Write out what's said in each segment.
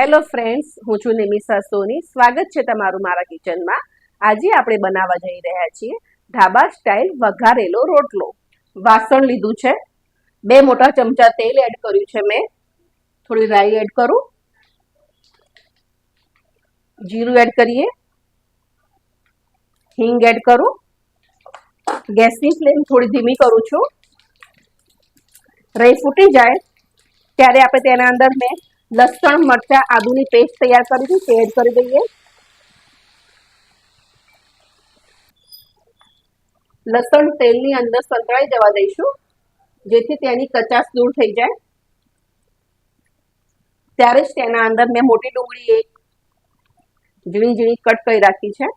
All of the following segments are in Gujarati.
હેલો ફ્રેન્ડ્સ, હું છું નિમિષા સોની. સ્વાગત છે તમારું મારા કિચનમાં. આજે આપણે બનાવવા જઈ રહ્યા છીએ ઢાબા સ્ટાઇલ વઘારેલો રોટલો. વાસણ લીધું છે. બે મોટા ચમચા તેલ એડ કર્યું છે મેં. થોડી રાઈ એડ કરું. જીરું એડ કરીએ. હિંગ એડ કરું. ગેસની ફ્લેમ થોડી ધીમી કરું છું. રાઈ ફૂટી જાય, ત્યારે આપણે તેના અંદર મેં લસણ, મરચા, આદુની પેસ્ટ તૈયાર કરી હતી તે એડ કરી દઈએ. લસણ તેલની અંદર સંતળાઈ જવા દઈશું, જેથી તેની કચાશ દૂર થઈ જાય. ત્યારે જ તેના અંદર મેં મોટી ડુંગળી એક ઝીણી ઝીણી કટ કરી રાખી છે,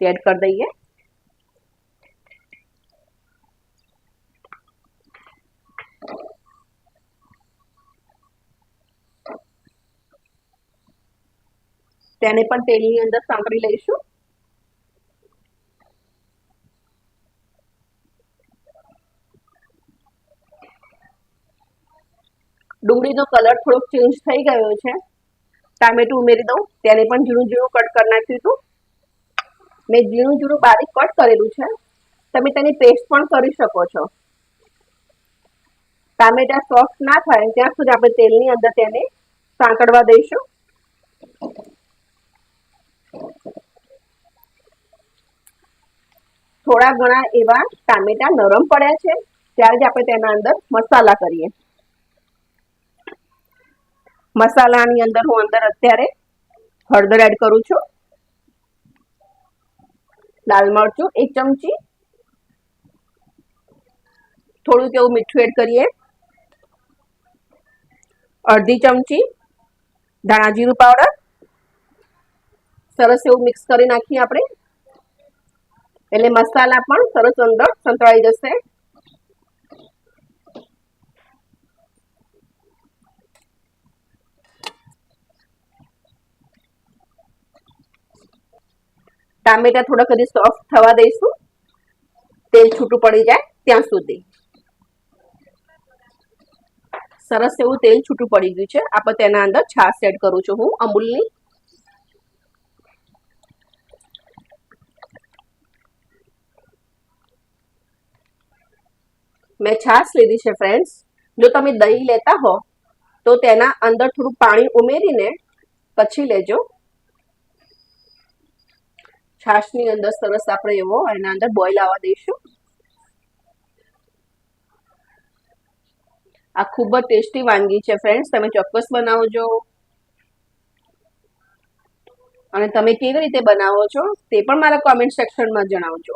તે એડ કરી દઈએ. તેને પણ તેલની અંદર સાંકળી લઈશું ડુંગળીનો કલર થોડોક ચેન્જ થઈ ગયો છે. ટામેટું ઉમેરી દઉં. તેને પણ ઝીણું ઝીણું કટ કરી નાખ્યું હતું. મેં ઝીણું ઝીણું બારીક કટ કરેલું છે. તમે તેની પેસ્ટ પણ કરી શકો છો. ટામેટા સોફ્ટ ના થાય ત્યાં સુધી આપણે તેલની અંદર તેને સાંકળવા દઈશું. થોડા ઘણા એવા ટામેટા નરમ પડ્યા છે. ત્યારે જ આપણે તેના અંદર મસાલા કરીએ. મસાલાની અંદર હું અંદર અત્યારે હળદર એડ કરું છું. લાલ મરચું એક ચમચી. થોડુંક એવું મીઠું એડ કરીએ. અડધી ચમચી ધાણા જીરું પાવડર. સરસ એવું મિક્સ કરી નાખીએ આપણે. એટલે મસાલા પણ સરસ અંદર સંતળાઈ જશે. ટામેટા થોડાક કદી સોફ્ટ થવા દઈશું. તેલ છૂટું પડી જાય ત્યાં સુધી. સરસ એવું તેલ છૂટું પડી ગયું છે. આપણે તેના અંદર છાશ એડ કરું છું હું, અમૂલની. મેં છાશ લીધી છે ફ્રેન્ડ્સ જો તમે દહીં લેતા હો, તો તેના અંદર થોડું પાણી ઉમેરીને પછી લેજો. છાશની અંદર સરસ આપણે એવો એના અંદર બોઇલ આવવા દઈશું. આ ખૂબ જ ટેસ્ટી વાનગી છે ફ્રેન્ડ્સ તમે ચોક્કસ બનાવજો. અને તમે કેવી રીતે બનાવો છો, તે પણ મારા કોમેન્ટ સેક્શનમાં જણાવજો.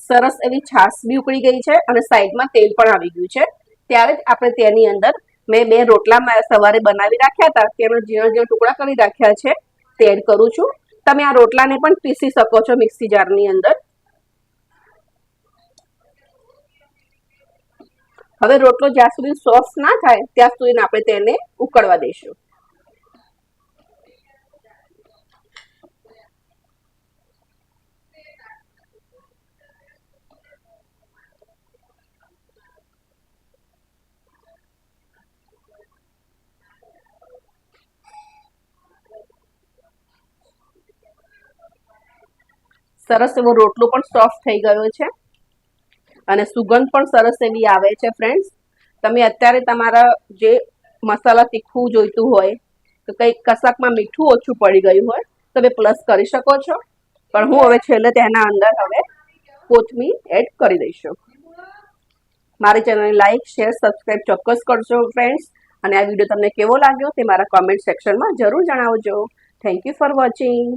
સરસ એવી છાશ બી ઉકળી ગઈ છે અને સાઈડમાં તેલ પણ આવી ગયું છે. ત્યારે જ આપણે તેની અંદર મેં બે રોટલા સવારે બનાવી રાખ્યા હતા. તેનો ઝીણા ઝીણા ટુકડા કરી રાખ્યા છે. તે એડ કરું છું. તમે આ રોટલાને પણ પીસી શકો છો મિક્સી જારની અંદર. હવે રોટલો જ્યાં સુધી સોફ્ટ ના થાય, ત્યાં સુધી આપણે તેને ઉકળવા દઈશું. સરસ એવો રોટલો પણ સોફ્ટ થઈ ગયો છે. અને સુગંધ પણ સરસ એવી આવે છે ફ્રેન્ડ્સ તમે અત્યારે તમારા જે મસાલા તીખું જોઈતું હોય તો કંઈક કશાકમાં મીઠું ઓછું પડી ગયું હોય તમે પ્લસ કરી શકો છો. પણ હું હવે છેલ્લે તેના અંદર હવે કોથમીર એડ કરી દઈશું. મારી ચેનલને લાઈક શેર સબસ્ક્રાઈબ ચોક્કસ કરજો ફ્રેન્ડ્સ અને આ વીડિયો તમને કેવો લાગ્યો તે મારા કોમેન્ટ સેક્શનમાં જરૂર જણાવજો. Thank you for watching